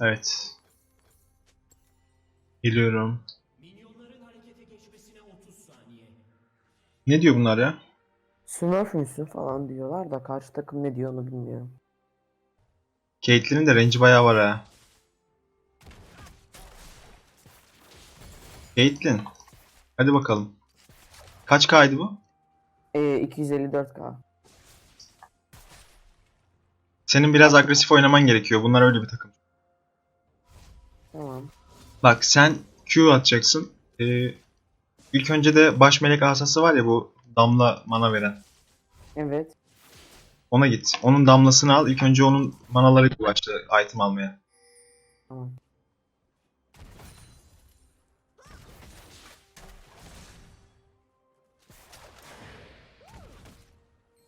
Evet. Geliyorum. Ne diyor bunlar ya? Smurf müsün falan diyorlar da karşı takım ne diyor onu bilmiyorum. Caitlyn'in de range'i bayağı var ha. Caitlyn. Hadi bakalım. Kaç K'ydı bu? Ee, 254k. Senin biraz agresif oynaman gerekiyor. Bunlar öyle bir takım. Tamam. Bak sen Q atacaksın. Ee, ilk önce de baş melek asası var ya bu damla mana veren. Evet. Ona git. Onun damlasını al. İlk önce onun manaları başla item almaya. Tamam.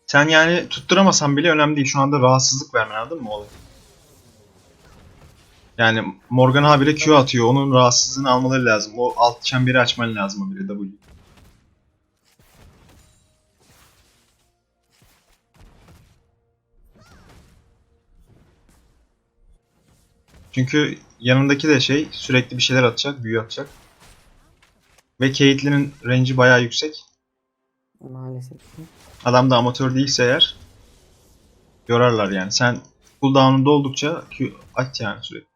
Sen yani tutturamasan bile önemli değil. Şu anda rahatsızlık vermen anladın mı olayı? Yani Morgan habire Q atıyor. Onun rahatsızlığını almaları lazım. O alt çemberi açman lazım habire W. Çünkü yanındaki de şey sürekli bir şeyler atacak, büyü atacak. Ve Caitlyn'in range'i bayağı yüksek. Maalesef. Adam da amatör değilse eğer yorarlar yani. Sen cooldown'unda oldukça Q at yani sürekli.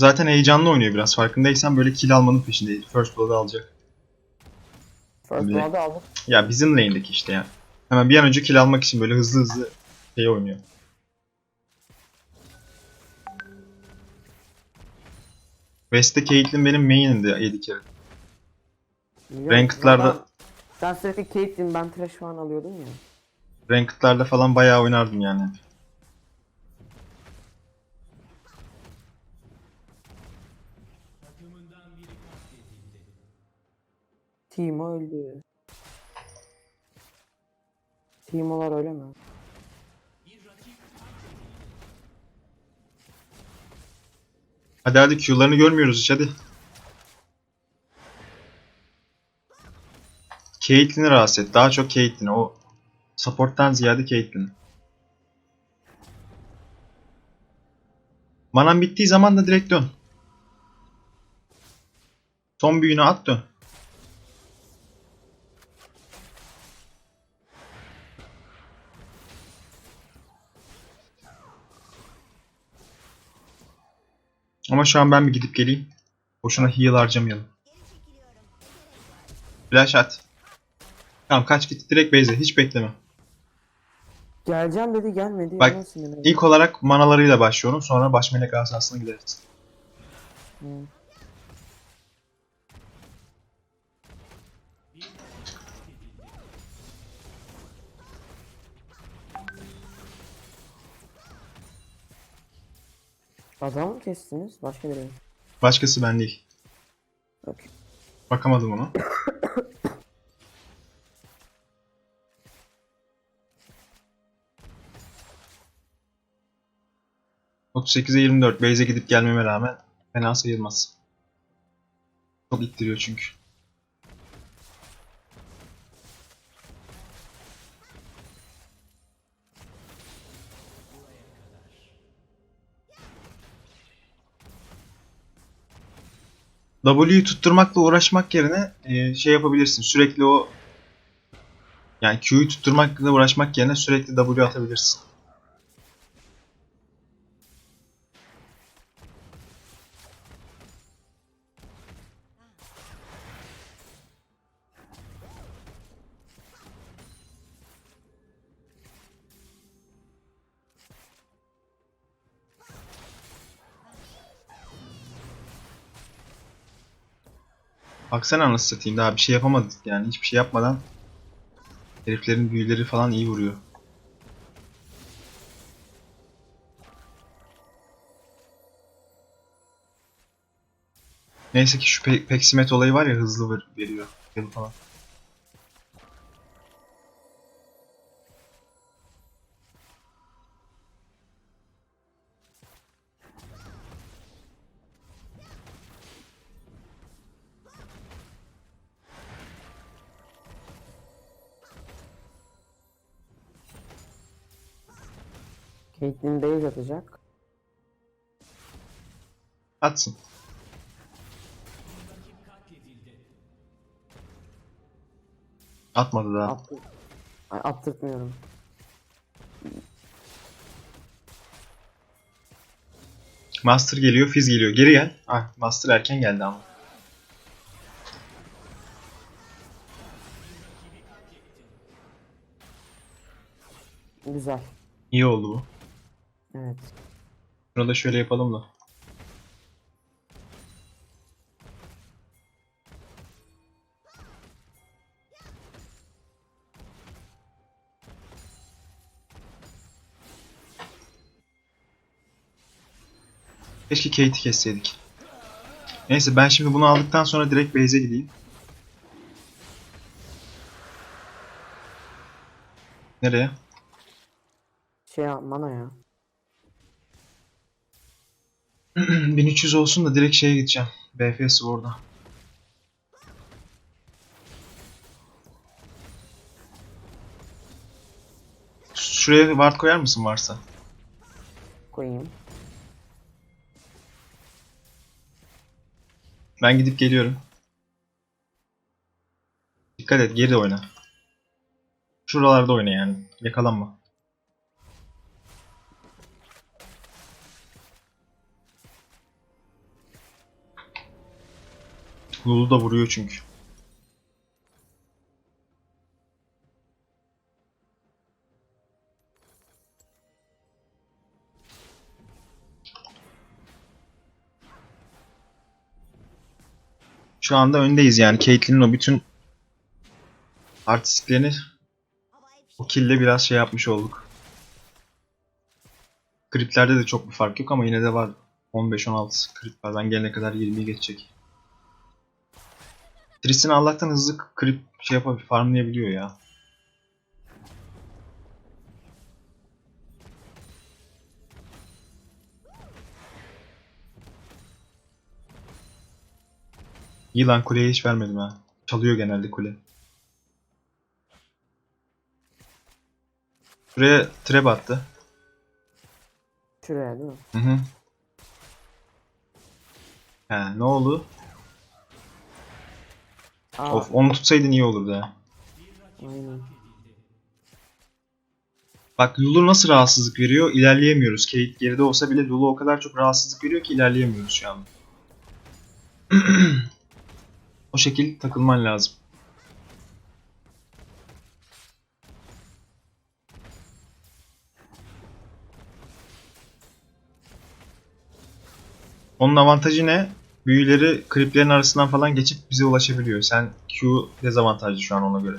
Zaten heyecanlı oynuyor biraz. Farkındaysan böyle kill almanın peşindeyiz. First blood'ı alacak. First Blood'ı aldık. Ya bizim lane'deki işte yani. Hemen bir an önce kill almak için böyle hızlı hızlı şey oynuyor. West'te Caitlyn benim main'imdi 7 kere. Ranked'larda- Sen sürekli Caitlyn ben trash falan alıyordun ya. Ranked'larda falan bayağı oynardım yani. Timo öldü. Timo'lar öyle mi? Hadi hadi Q'larını görmüyoruz hiç hadi. Caitlyn'i rahatsız et. Daha çok Caitlyn'i. O support'tan ziyade Caitlyn'i. Manan bittiği zaman da direkt dön. Son büyüğünü at dön. Ama şu an ben bir gidip geleyim. Boşuna heal harcamayalım. Flash at. Tamam kaç git direkt base'e hiç bekleme. Geleceğim dedi gelmedi. Bak. İlk olarak manalarıyla başlıyorum sonra baş melek asasına gideriz. Hı. Adam mı kestiniz? Başka biri mi? Başkası ben değil. Okey. Bakamadım ona. ...38'e 24. Base'e gidip gelmeme rağmen fena sayılmaz. Çok ittiriyor çünkü. W'yu tutturmakla uğraşmak yerine e, şey yapabilirsin. Sürekli o yani Q'yu tutturmakla uğraşmak yerine sürekli W atabilirsin. Baksana nasıl satayım daha bir şey yapamadık yani hiçbir şey yapmadan heriflerin büyüleri falan iyi vuruyor. Neyse ki şu pe peksimet olayı var ya hızlı ver- veriyor falan. Caitlyn base atacak. Atsın. Atmadı daha. Attı. Ay, attırtmıyorum. Master geliyor, Fizz geliyor. Geri gel. Ah, Master erken geldi ama. Güzel. İyi oldu bu. Evet. Şunu da şöyle yapalım da. Keşke Kate'i kesseydik. Neyse ben şimdi bunu aldıktan sonra direkt base'e gideyim. Nereye? Şey mana ya. 1300 olsun da direkt şeye gideceğim. BF Sword'a. Şuraya ward koyar mısın varsa? Koyayım. Ben gidip geliyorum. Dikkat et geri oyna. Şuralarda oyna yani. Yakalanma. Lulu da vuruyor çünkü. Şu anda öndeyiz yani. Caitlyn'in o bütün artistliklerini o kill'le biraz şey yapmış olduk. Kriplerde de çok bir fark yok ama yine de var. 15-16 krip var. Ben gelene kadar 20'yi geçecek. Tristan Allah'tan hızlı krip şey yapabiliyor, farmlayabiliyor ya. İyi lan kuleye hiç vermedim ha. Çalıyor genelde kule. Şuraya trap attı. Şuraya değil mi? Hı hı. He, ne oldu? Aa, Of onu tutsaydın iyi olurdu ha. aynen. Bak Lulu nasıl rahatsızlık veriyor? İlerleyemiyoruz. Kate geride olsa bile Lulu o kadar çok rahatsızlık veriyor ki ilerleyemiyoruz şu an. o şekil takılman lazım. Onun avantajı ne? Büyüleri kriplerin arasından falan geçip bize ulaşabiliyor. Sen Q dezavantajlı şu an ona göre.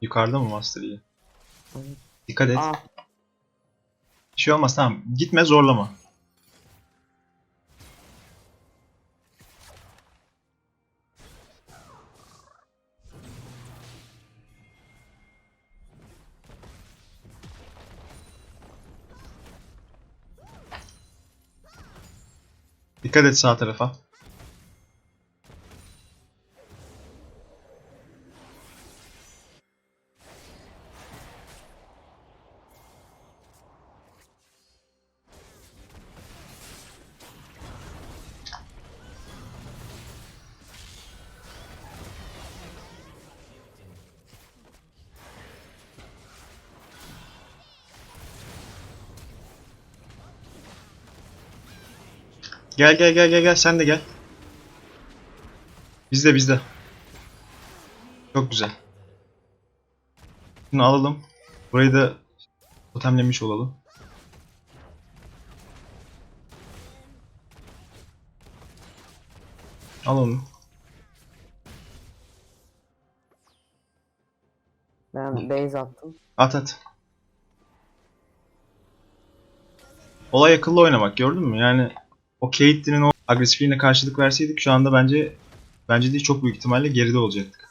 Yukarıda mı Master? Evet. Dikkat et. Aa, Bir şey olmaz tamam. Gitme zorlama. Dikkat et sağ tarafa. Gel gel gel gel gel sen de gel. Bizde bizde. Çok güzel. Şunu alalım. Burayı da totemlemiş olalım. Al onu. ben base attım. At at. Olay akıllı oynamak gördün mü? Yani o Caitlyn'in o agresifliğine karşılık verseydik şu anda bence bence değil çok büyük ihtimalle geride olacaktık.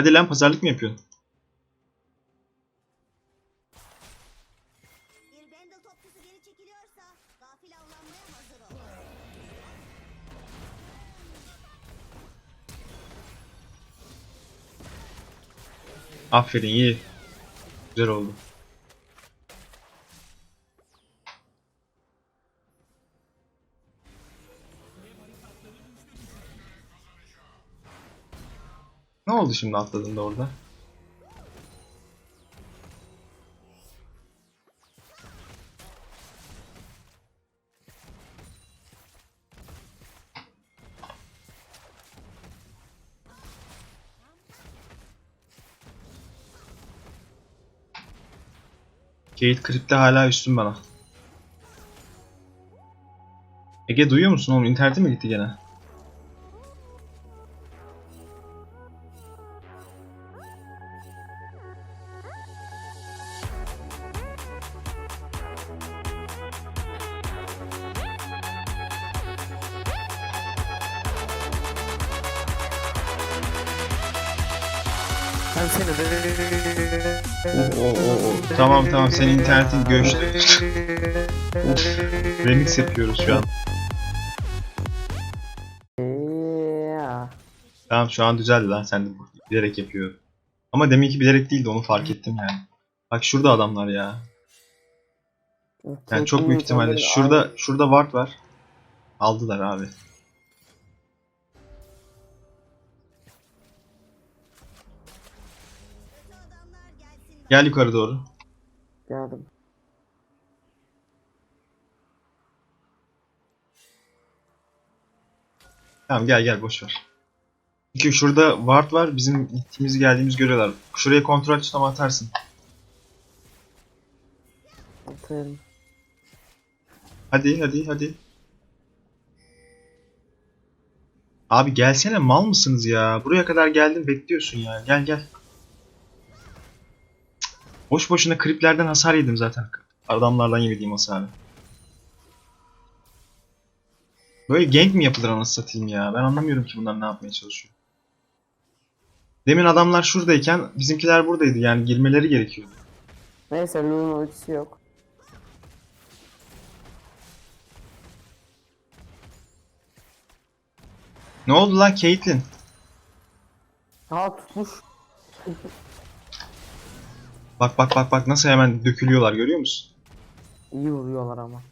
Hadi lan pazarlık mı yapıyorsun? Aferin iyi. Güzel oldu. Oldu şimdi atladığında orada? Kate Crypt'te hala üstün bana. Ege duyuyor musun oğlum? İnterneti mi gitti gene? Ben seni Oh, oh, oh, oh. Tamam tamam senin internetin göçtü. Uf, remix yapıyoruz şu an. Yeah. Tamam şu an düzeldi lan sen de bilerek yapıyor. Ama deminki bilerek değildi onu fark ettim yani. Bak şurada adamlar ya. Yani çok büyük ihtimalle şurada şurada ward var. Aldılar abi. Gel yukarı doğru. Geldim. Tamam gel gel boş ver. Çünkü şurada ward var. Bizim gittiğimiz geldiğimiz görüyorlar. Şuraya kontrol tutam atarsın. Atarım. Hadi hadi hadi. Abi gelsene mal mısınız ya? Buraya kadar geldin bekliyorsun ya. Gel gel. Boş boşuna kriplerden hasar yedim zaten. Adamlardan yemediğim hasarı. Böyle gank mi yapılır anasını satayım ya? Ben anlamıyorum ki bunlar ne yapmaya çalışıyor. Demin adamlar şuradayken bizimkiler buradaydı yani girmeleri gerekiyordu. Neyse Lulu'nun ultisi yok. Ne oldu lan Caitlyn? Ha tutmuş. Bak bak bak bak nasıl hemen dökülüyorlar görüyor musun? İyi vuruyorlar ama.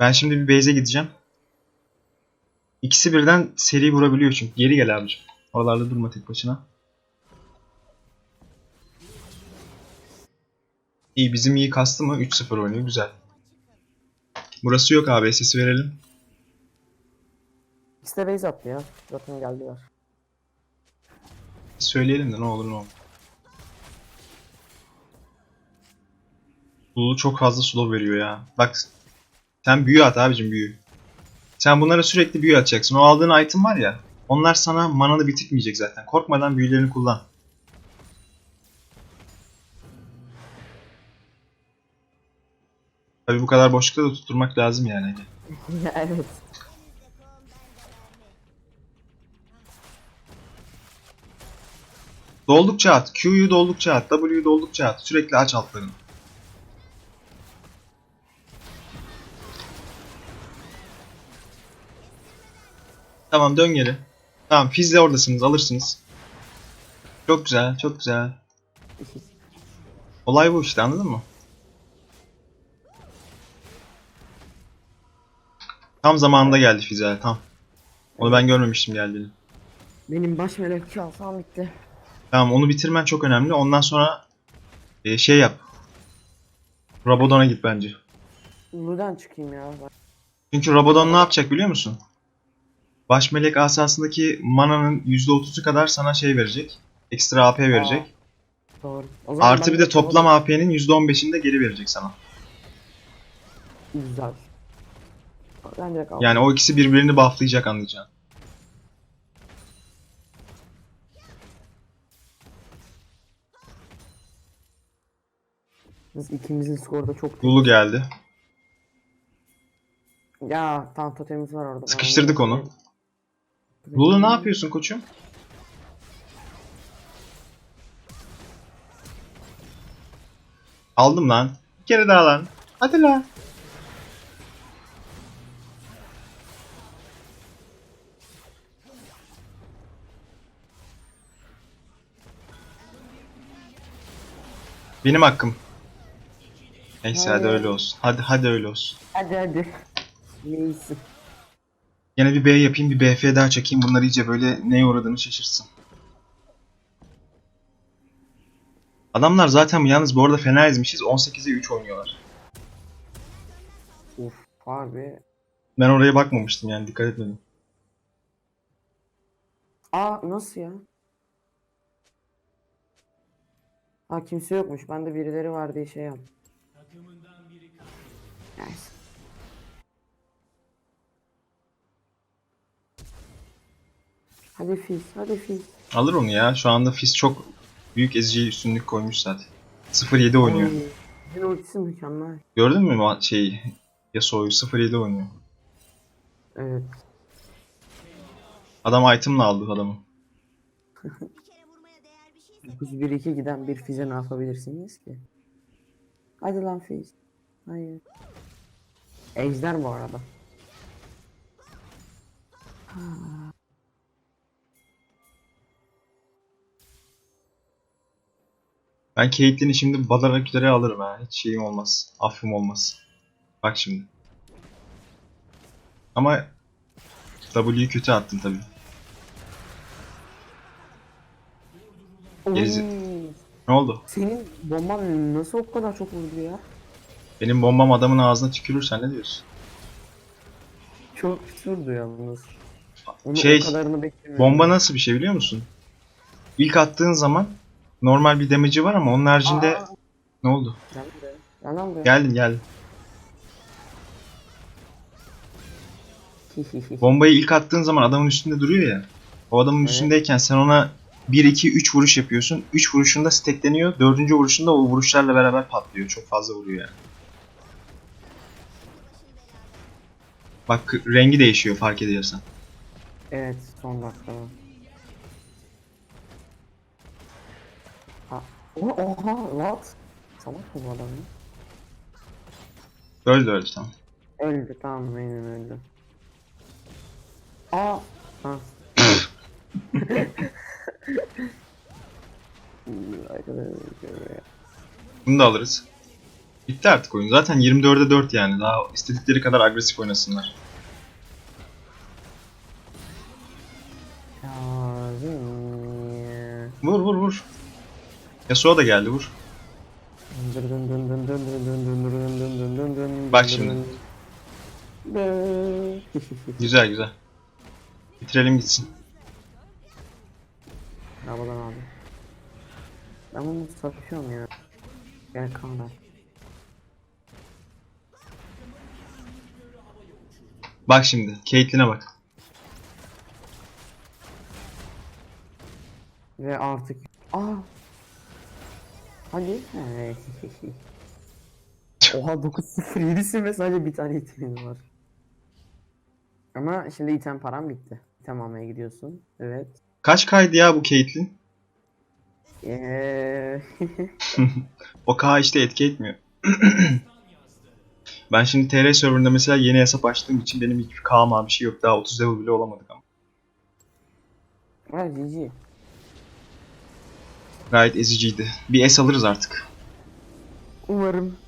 Ben şimdi bir base'e gideceğim. İkisi birden seri vurabiliyor çünkü. Geri gel abicim. Oralarda durma tek başına. İyi bizim iyi kastı mı? 3-0 oynuyor. Güzel. Burası yok abi. Sesi verelim. İkisi de base attı ya. Zaten geldiler. Söyleyelim de ne olur ne olur. Lulu çok fazla slow veriyor ya. Bak sen büyü at abicim büyü. Sen bunlara sürekli büyü atacaksın. O aldığın item var ya. Onlar sana mananı bitirtmeyecek zaten. Korkmadan büyülerini kullan. Tabi bu kadar boşlukta da tutturmak lazım yani. evet. Doldukça at. Q'yu doldukça at. W'yu doldukça at. Sürekli aç altlarını. Tamam dön geri. Tamam Fizz'le oradasınız. Alırsınız. Çok güzel. Çok güzel. Olay bu işte anladın mı? Tam zamanında geldi Fizz'e. Tam. Onu ben görmemiştim geldiğini. Benim baş melek alsam bitti. Tamam onu bitirmen çok önemli. Ondan sonra e, şey yap. Rabadon'a git bence. Lulu'dan çıkayım ya. Çünkü Rabadon ne yapacak biliyor musun? Baş melek asasındaki mananın %30'u kadar sana şey verecek. Ekstra AP verecek. Doğru. O zaman Artı ben bir de toplam AP'nin %15'ini de geri verecek sana. Güzel. Ben direkt aldım. Yani o ikisi birbirini bufflayacak anlayacağın. Biz ikimizin skoru da çok Lulu geldi. Ya tam totemimiz var orada. Sıkıştırdık onu. Lulu ne yapıyorsun koçum? Aldım lan. Bir kere daha lan. Hadi lan. Benim hakkım. Neyse hadi öyle olsun. Hadi hadi öyle olsun. Hadi hadi. Neyse. Yine bir B yapayım, bir BF daha çekeyim. Bunlar iyice böyle neye uğradığını şaşırsın. Adamlar zaten yalnız bu arada fena ezmişiz. 18'e 3 oynuyorlar. Uf harbi. Ben oraya bakmamıştım yani dikkat etmedim. Aa nasıl ya? Ha kimse yokmuş. Ben de birileri var diye şey yap. Neyse. Hadi Fizz, hadi Fizz. Alır onu ya. Şu anda Fizz çok büyük ezici üstünlük koymuş zaten. 0-7 oynuyor. Ay, Fiz'in ultisi mükemmel. Gördün mü şey Yasuo'yu 0-7 oynuyor. Evet. Adam item'la aldı adamı. Bir kere vurmaya değer bir şeyse 9-1-2 giden bir Fizz'e ne yapabilirsiniz ki? Hadi lan Fizz. Hayır. Ejder bu arada. Ben Caitlyn'i şimdi badarak üzere alırım ha. Hiç şeyim olmaz. Affım olmaz. Bak şimdi. Ama W'yu kötü attım tabii. Gerize- Oy, Ne oldu? Senin bomban nasıl o kadar çok vurdu ya? Benim bombam adamın ağzına tükürürsen ne diyorsun? Çok sürdü yalnız. Onu Şey, o kadarını. Bomba nasıl bir şey biliyor musun? İlk attığın zaman normal bir damage'i var ama onun haricinde Aa, ne oldu? Gel buraya. Gel buraya. Geldim geldim. Bombayı ilk attığın zaman adamın üstünde duruyor ya. O adamın Evet. üstündeyken sen ona 1 2 3 vuruş yapıyorsun. 3 vuruşunda stackleniyor. 4. vuruşunda o vuruşlarla beraber patlıyor. Çok fazla vuruyor yani. Bak rengi değişiyor fark ediyorsan. Evet son dakika. Oha what? Salak mı bu adam ya? Öldü öldü tamam. Öldü tamam aynen öldü. Aa. Ha. Bunu da alırız. Bitti artık oyun. Zaten 24'e 4 yani. Daha istedikleri kadar agresif oynasınlar. Vur vur vur. Yasuo da geldi vur. Bak şimdi. Güzel güzel. Bitirelim gitsin. Arabadan abi. Ben bunu satışıyorum ya. Gel kanka. Bak şimdi. Caitlyn'e bak. Ve artık... Aa! Hadi. Oha 9-0 7'sin ve sadece bir tane itemin var. Ama şimdi item param bitti. İtem almaya gidiyorsun. Evet. Kaç kaydı ya bu Caitlyn? Eee... O K işte etki etmiyor. ben şimdi TR serverında mesela yeni hesap açtığım için benim hiçbir K'ma bir şey yok. Daha 30 level bile olamadık ama. Ha GG. Gayet eziciydi. Bir S alırız artık. Umarım